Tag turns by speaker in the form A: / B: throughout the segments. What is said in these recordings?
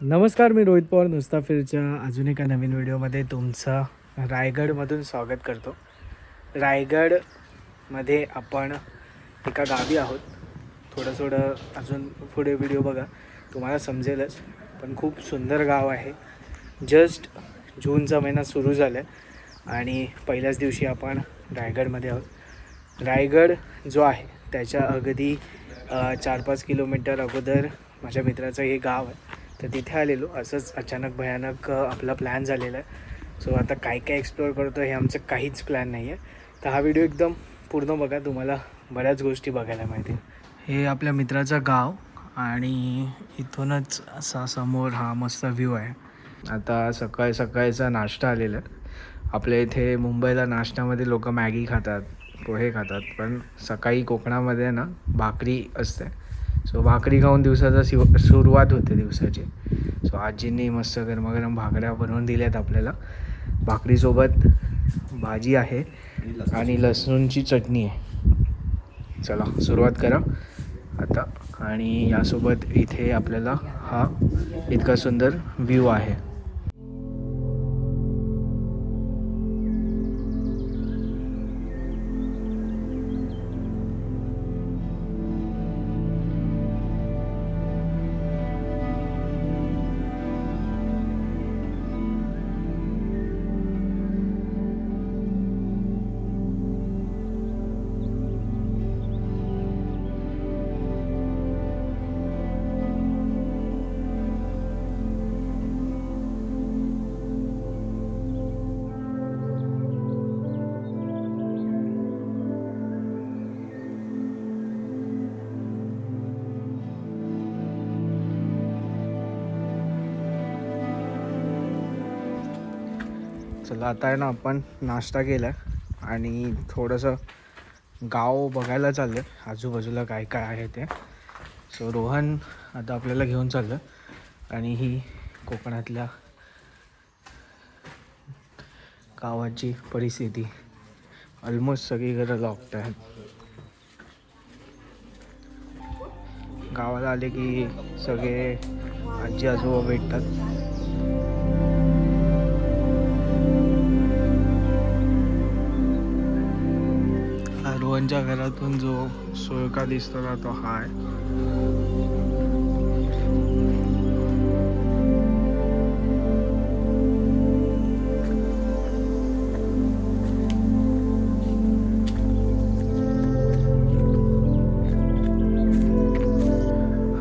A: नमस्कार मी रोहित पवार मुस्ताफिरच्या अजून एका नवीन व्हिडिओमध्ये तुमचं रायगडमधून स्वागत करतो. रायगडमध्ये आपण एका गावी आहोत. थोडं थोडं अजून पुढे व्हिडिओ बघा. तुम्हाला समजेलच पण खूप सुंदर गाव आहे. जस्ट जूनचा महिना सुरू झाला आहे आणि पहिल्याच दिवशी आपण रायगडमध्ये आहोत. रायगड जो आहे त्याच्या अगदी चार पाच किलोमीटर अगोदर माझ्या मित्राचं हे गाव आहे. तर तिथे आलेलो. असंच अचानक भयानक आपला प्लॅन झालेला आहे. सो आता काय काय एक्सप्लोअर करतो हे आमचं काहीच प्लॅन नाही आहे तर हा व्हिडिओ एकदम पूर्ण बघा. तुम्हाला बऱ्याच गोष्टी बघायला मिळतील. हे आपल्या मित्राचं गाव आणि इथूनच असा समोर हा मस्त व्ह्यू आहे. आता सकाळ सकाळचा नाश्ता आलेला आहे. आपल्या इथे मुंबईला नाश्त्यामध्ये लोक मॅगी खातात पोहे खातात. पण सकाळी कोकणामध्ये ना भाकरी असते. सो भाकरी खाऊन दिवसाचा शिव सुरुवात होते दिवसाची. सो आजींनी मस्त गरमागरम भाकऱ्या बनवून दिल्यात आपल्याला. भाकरीसोबत भाजी आहे आणि लसूणची चटणी आहे. चला सुरुवात करा. आता आणि यासोबत इथे आपल्याला हा इतका सुंदर व्ह्यू आहे. चला आता आहे ना आपण नाश्ता केला आणि थोडंसं गाव बघायला चाललं आहे आजूबाजूला काय काय आहे ते. सो रोहन आता आपल्याला घेऊन चाललं आणि ही कोकणातल्या गावाची परिस्थिती. ऑलमोस्ट सगळी घरं लॉक्ड आहेत गावाला आले की सगळे आजी आजोबा भेटतात. भुवनच्या घरातून जो सोयका दिसतो ना तो हा आहे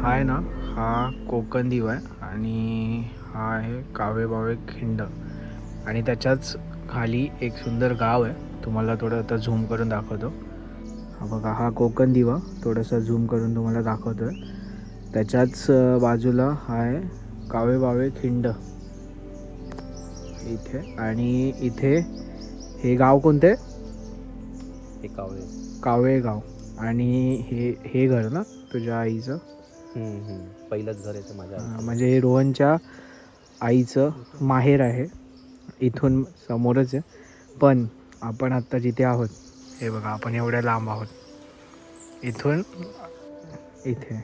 A: आहे ना हा कोकण दिव आहे आणि हा आहे कावे बावे खिंड. आणि त्याच्याच खाली एक सुंदर गाव आहे. तुम्हाला थोडं आता झूम करून दाखवतो. हा बघा हा कोकण दिवा थोडासा झूम करून तुम्हाला दाखवतो आहे त्याच्याच बाजूला हा आहे कावे बावे खिंड. इथे आणि इथे हे गाव कोणते?
B: हे कावळे
A: कावे गाव. आणि हे हे घर ना तुझ्या आईचं?
B: पहिलंच घर आहे माझ्या
A: म्हणजे हे रोहनच्या आईचं माहेर आहे. इथून समोरच आहे. पण आपण आत्ता जिथे आहोत हे बघा आपण एवढ्या लांब आहोत. इथून इथे.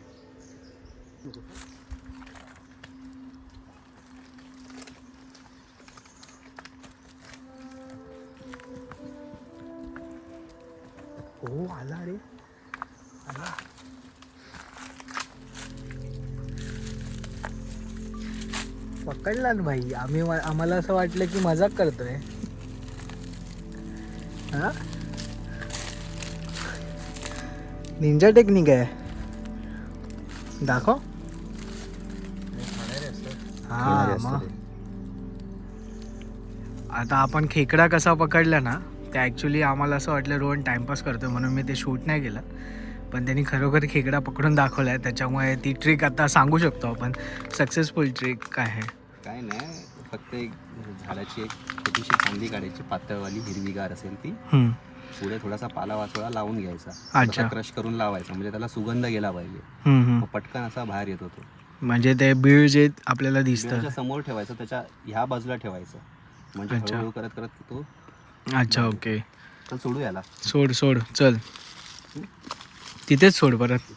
A: हो आला रे. आला. पकडला ना भाई. आम्ही आम्हाला असं वाटलं की मजाक करतोय. हा? निंजा टेक्निक आहे. दाखव. हा मग. आता आपण खेकडा कसा पकडला ना ते ॲक्च्युली आम्हाला असं वाटलं रोहन टाइमपास करतोय म्हणून मी ते शूट नाही केलं. पण त्यांनी खरोखर खेकडा पकडून दाखवला आहे त्याच्यामुळे ती ट्रिक आता सांगू शकतो आपण. सक्सेसफुल ट्रिक काय आहे?
B: काय नाही फक्त एक झाडाची एक छोटीशी फांदी काढायची पातळवाली हिरवीगार असेल ती. पुढे थोडासा पाला वाचोळा लावून घ्यायचा.
A: अच्छा.
B: क्रश करून लावायचा. म्हणजे त्याला सुगंध गेला पाहिजे. पटकन असा बाहेर येतो तो
A: म्हणजे ते बीळ जे आपल्याला दिसतं.
B: समोर ठेवायचं त्याच्या ह्या बाजूला ठेवायचं. म्हणजे. हळूहळू करत करत तो
A: अच्छा ओके.
B: तर सोडू याला.
A: सोड सोड. चल. तिथेच सोड परत.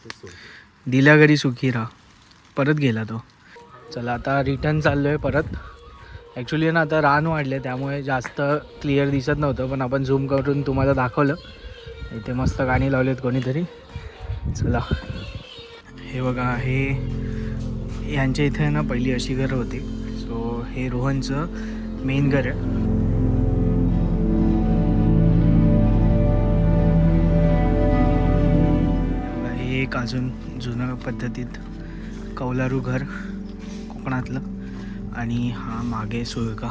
A: दिल्या घरी सुखी राहा. परत गेला तो. चला आता रिटर्न चाललो आहे परत. ॲक्च्युली ना आता रान वाढले त्यामुळे जास्त क्लिअर दिसत नव्हतं पण आपण झूम करून तुम्हाला दाखवलं. इथे मस्त गाणी लावलेत कोणीतरी. चला. हे बघा हे यांच्या इथे ना पहिली अशी घरं होती. सो हे रोहनचं मेन घर आहे. हे एक अजून जुनं पद्धतीत कौलारू घर कोकणातलं. आणि हा मागे सुळका.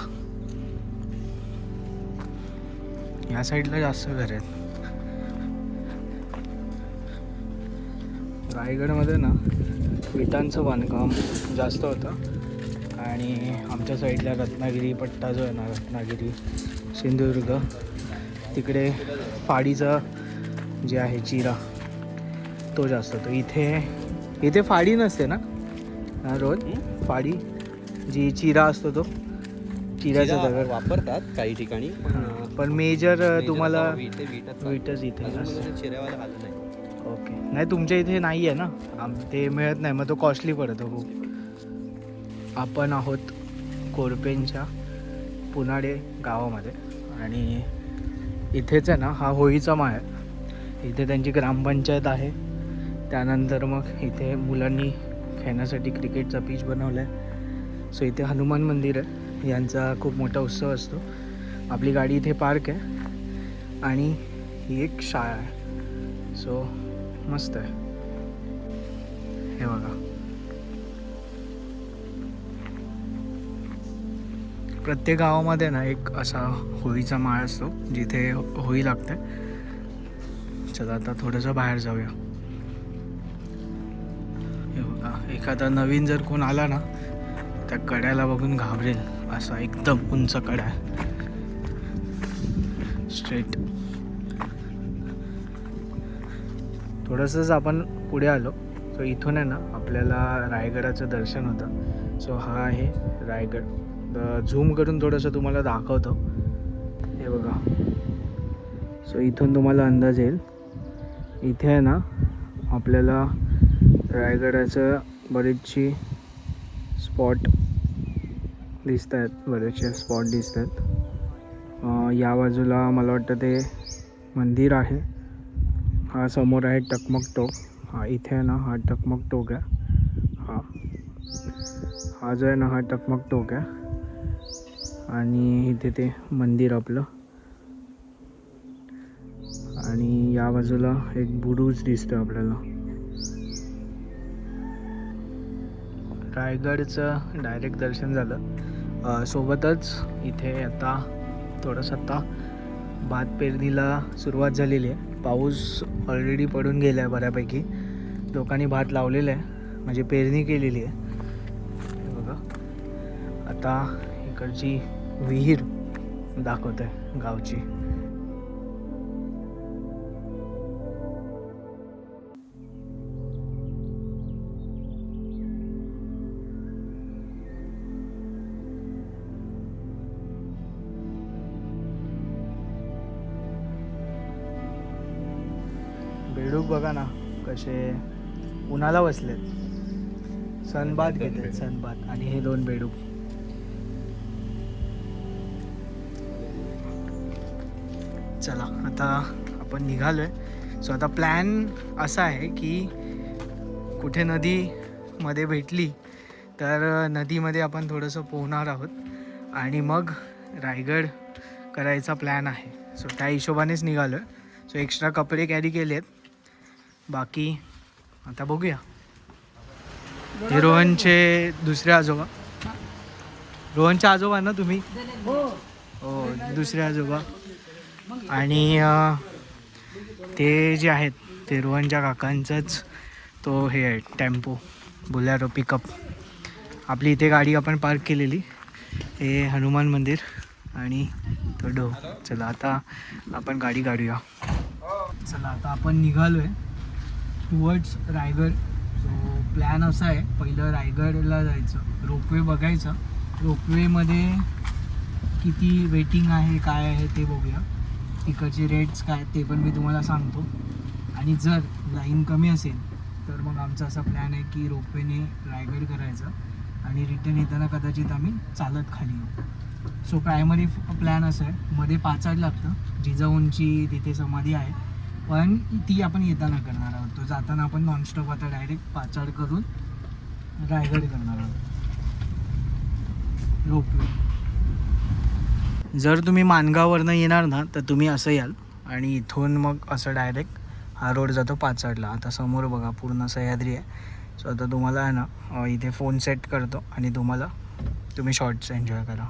A: या साईडला जास्त घर आहेत. रायगडमध्ये ना विटांचं बांधकाम जास्त होतं. आणि आमच्या साईडला रत्नागिरी पट्टा जो आहे ना रत्नागिरी सिंधुदुर्ग तिकडे फाडीचा जे आहे चिरा तो जास्त होतो. इथे इथे फाडी नसते ना? रोज? फाडी? जी चिरा असतो तो चिऱ्याचा
B: चिरा
A: दगड.
B: वापरतात काही ठिकाणी पण,
A: मेजर तुम्हाला
B: विटच
A: इथे
B: चिऱ्यावाला आलं नाही.
A: ओके. नाही तुमच्या इथे नाही आहे ना? आम ते मिळत नाही मग तो कॉस्टली पडतो खूप. आपण आहोत कोरपेंच्या पुनाडे गावामध्ये आणि इथेच आहे ना हा होळीचा माळ आहे. इथे त्यांची ग्रामपंचायत आहे. त्यानंतर मग इथे मुलांनी खेळण्यासाठी क्रिकेटचा पिच बनवला आहे सो इथे हनुमान मंदिर आहे. यांचा खूप मोठा उत्सव असतो. आपली गाडी इथे पार्क आहे. आणि ही एक शाळा आहे. सो मस्त आहे. हे बघा. प्रत्येक गावामध्ये ना एक असा होळीचा माळ असतो जिथे होळी लागते. चला आता थोडंसं बाहेर जाऊया. हे बघा. एखादा नवीन जर कोण आला ना त्या कड्याला बघून घाबरेल असा एकदम उंच कडा. आहे स्ट्रेट थोडंसंच आपण पुढे आलो. सो इथून आहे ना आपल्याला रायगडाचं दर्शन होतं. सो हा आहे रायगड. झूम करून थोडंसं तुम्हाला दाखवतो. हे बघा. सो इथून तुम्हाला अंदाज येईल. इथे आहे ना आपल्याला रायगडाचं बरीचशी स्पॉट दिसत आहेत बरेचसे स्पॉट दिसत आहेत या बाजूला मला वाटतं ते मंदिर आहे. हा समोर आहे टकमक टोक. हा इथे आहे ना हा टकमक टोक आहे. हा. हा जो आहे ना हा टकमक टोक आहे. आणि इथे ते मंदिर आपलं. आणि या बाजूला एक बुरुज दिसतो आपल्याला. रायगडचं डायरेक्ट दर्शन झालं. सोबतच इथे आता थोडंसं आता भात पेरणीला सुरुवात झालेली आहे. पाऊस ऑलरेडी पडून गेला आहे बऱ्यापैकी. लोकांनी भात लावलेलं आहे म्हणजे पेरणी केलेली आहे. बघा. आता इकडची विहीर दाखवत आहे गावची. बेडूक बघा ना कसे उन्हाला बसलेत. सनबात घेतात सनबात आणि हे दोन बेडूक चला आता आपण निघालोय. सो आता प्लॅन असा आहे की कुठे नदीमध्ये भेटली तर नदीमध्ये आपण थोडंसं पोहणार आहोत. आणि मग रायगड करायचा प्लॅन आहे. सो त्या हिशोबानेच निघालो आहे सो एक्स्ट्रा कपडे कॅरी केलेत. बाकी आता बघूया. हे रोहनचे दुसरे आजोबा. रोहनचे आजोबा ना तुम्ही? हो. दुसरे आजोबा. आणि ते जे आहेत ते रोहनच्या काकांचंच तो हे आहे टेम्पो बुलॅरो पिकअप. आपली इथे गाडी आपण पार्क केलेली. हे हनुमान मंदिर आणि तो डो चला आता आपण गाडी काढूया. चला आता आपण निघालो आहे टुवर्ड्स रायगड. सो प्लॅन असा आहे पहिलं रायगडला जायचं. रोपवे बघायचं. रोपवेमध्ये किती वेटिंग आहे काय आहे ते बघूया. तिकडचे रेट्स काय ते पण मी तुम्हाला सांगतो. आणि जर लाईन कमी असेल तर मग आमचा असा प्लॅन आहे की रोपवेने रायगड करायचा. आणि रिटर्न येताना कदाचित आम्ही चालत खाली येऊ. सो प्रायमरी प्लॅन असं आहे. मध्ये पाचाड लागतं. जिजाऊंची तिथे समाधी आहे. पण ती आपण येताना करणार आहोत. तो जाताना आपण नॉनस्टॉप आता डायरेक्ट पाचाड करून रायगड करणार आहोत. रोपवे. जर तुम्ही मानगाववरनं येणार ना तर तुम्ही असं याल आणि इथून मग असं डायरेक्ट हा रोड जातो पाचाडला. आता समोर बघा पूर्ण सह्याद्री आहे. सो आता तुम्हाला आहे ना इथे फोन सेट करतो आणि तुम्हाला तुम्ही शॉर्ट्स एन्जॉय करा.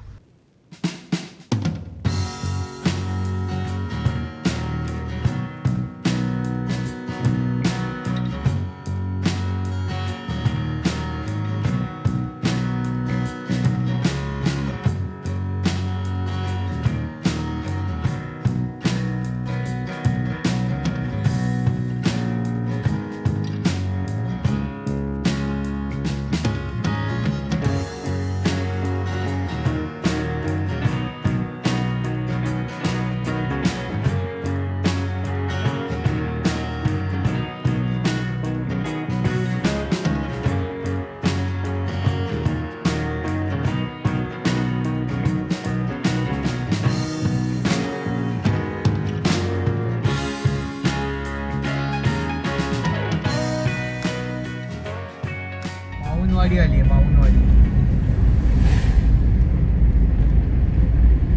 A: माऊनवाडी आली आहे माऊनवाडी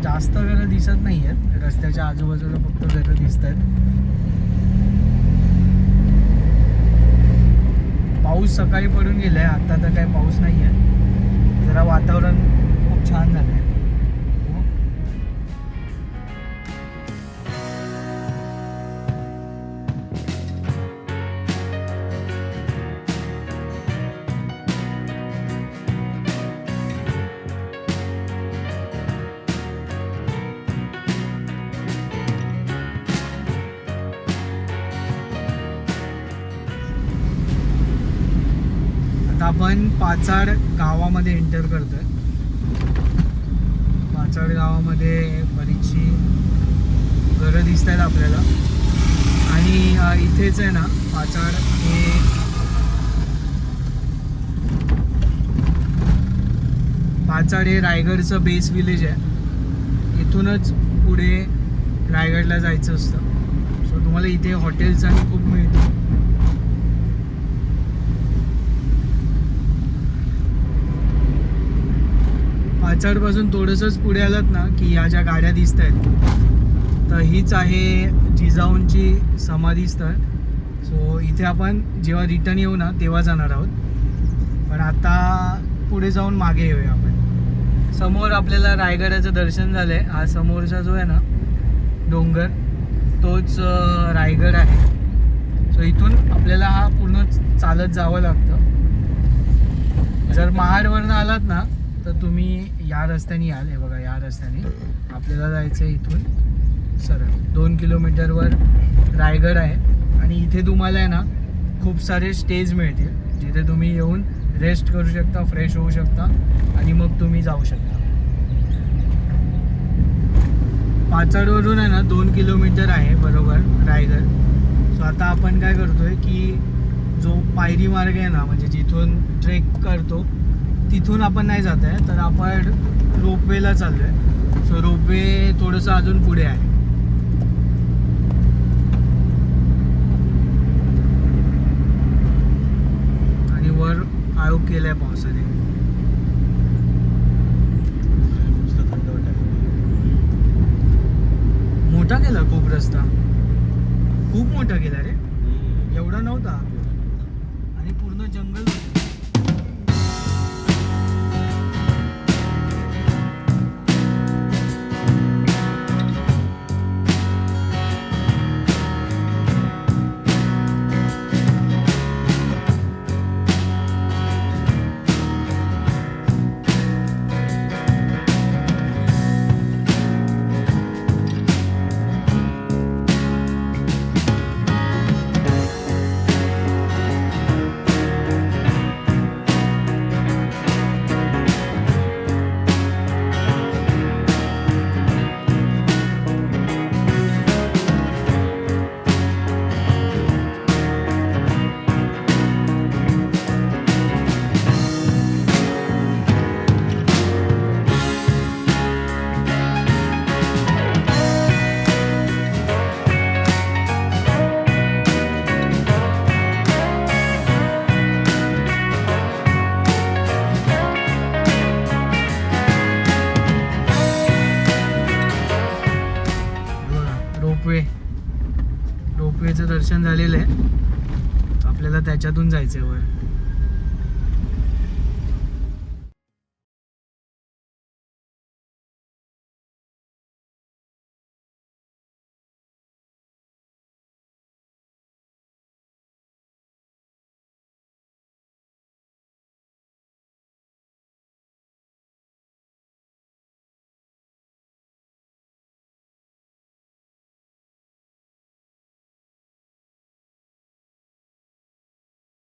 A: जास्त घरं दिसत नाही आहेत रस्त्याच्या आजूबाजूला फक्त घरं दिसत आहेत पाऊस सकाळी पडून गेलाय आता तर काही पाऊस नाही आहे जरा वातावरण खूप छान झालं आहे आपण पाचाड गावामध्ये एंटर करतोय. पाचाड गावामध्ये बरीचशी घरं दिसत आहेत आपल्याला. आणि इथेच आहे ना पाचाड हे पाचाड हे रायगडचं बेस विलेज आहे. इथूनच पुढे रायगडला जायचं असतं. सो तुम्हाला इथे हॉटेल्स आणि खूप मिळतील. पाचाडपासून थोडंसंच पुढे आलात ना की ह्या ज्या गाड्या दिसत आहेत तर हीच आहे जिजाऊंची समाधी स्थळ. सो इथे आपण जेव्हा रिटर्न येऊ ना तेव्हा जाणार आहोत. पण आता पुढे जाऊन मागे येऊया आपण. समोर आपल्याला रायगडाचं दर्शन झालं आहे हा समोरचा जो आहे ना डोंगर तोच रायगड आहे. सो इथून आपल्याला हा पूर्ण चालत जावं लागतं. जर महाडवरनं आलात ना तर तुम्ही या रस्त्याने याल. हे बघा या रस्त्याने. आपल्याला जायचं आहे इथून सरळ. दोन किलोमीटरवर रायगड आहे आणि इथे तुम्हाला आहे ना खूप सारे स्टेज मिळतील. जिथे तुम्ही येऊन रेस्ट करू शकता फ्रेश होऊ शकता आणि मग तुम्ही जाऊ शकता. पाचडवरून आहे ना दोन किलोमीटर आहे बरोबर रायगड. सो आता आपण काय करतोय की जो पायरी मार्ग आहे ना म्हणजे जिथून ट्रेक करतो तिथून आपण नाही जात आहे तर आपण रोपवेला चाललो आहे सो रोपवे थोडंसं अजून पुढे आहे. आणि वर आयोग केलाय पावसाने. मोठा केला खूप रस्ता. खूप मोठा केला रे. एवढा नव्हता. आणि पूर्ण जंगल जायचं आहे वर